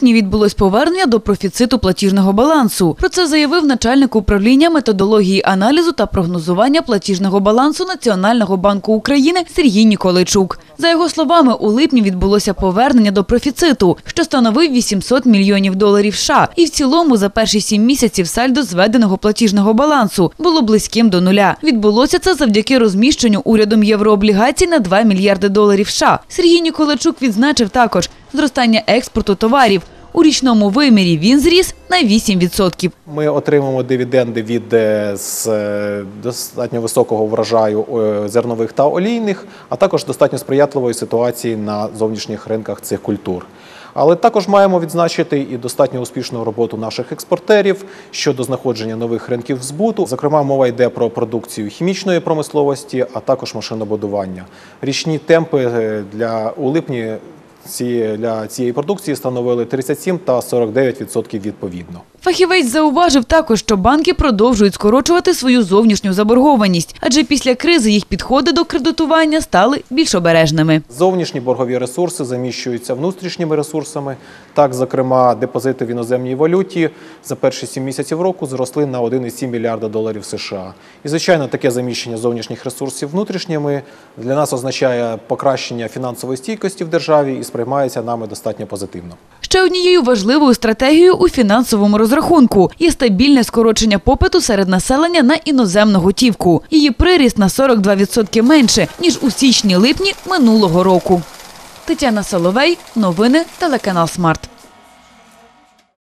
липні відбулось повернення до профіциту платіжного балансу. Про це заявив начальник управління методології аналізу та прогнозування платіжного балансу Національного банку України Сергій Ніколайчук. За його словами, у липні відбулося повернення до профіциту, що становив 800 мільйонів доларів США. І в цілому за перші сім місяців сальдо зведеного платіжного балансу було близьким до нуля. Відбулося це завдяки розміщенню урядом єврооблігацій на 2 мільярди доларів США. Сергій Ніколайчук відзначив також зростання експорту товарів. У річному вимірі він зріс на 8%. Ми отримаємо дивіденди від е, е, достатньо високого врожаю е, зернових та олійних, а також достатньо сприятливої ситуації на зовнішніх ринках цих культур. Але також маємо відзначити і достатньо успішну роботу наших експортерів щодо знаходження нових ринків збуту. Зокрема, мова йде про продукцію хімічної промисловості, а також машинобудування. Річні темпи для у липні ці, для цієї продукції становили 37 та 49% відповідно. Фахівець зауважив також, що банки продовжують скорочувати свою зовнішню заборгованість, адже після кризи їх підходи до кредитування стали більш обережними. Зовнішні боргові ресурси заміщуються внутрішніми ресурсами. Так, зокрема, депозити в іноземній валюті за перші 7 місяців року зросли на 1,7 мільярда доларів США. І, звичайно, таке заміщення зовнішніх ресурсів внутрішніми для нас означає покращення фінансової стійкості в державі і сприймається нами достатньо позитивно. Ще однією важливою стратегією у фінансовому розрахунку є стабільне скорочення попиту серед населення на іноземну готівку. Її приріст на 42% менше, ніж у січні-липні минулого року. Тетяна Соловей, новини, телеканал Смарт.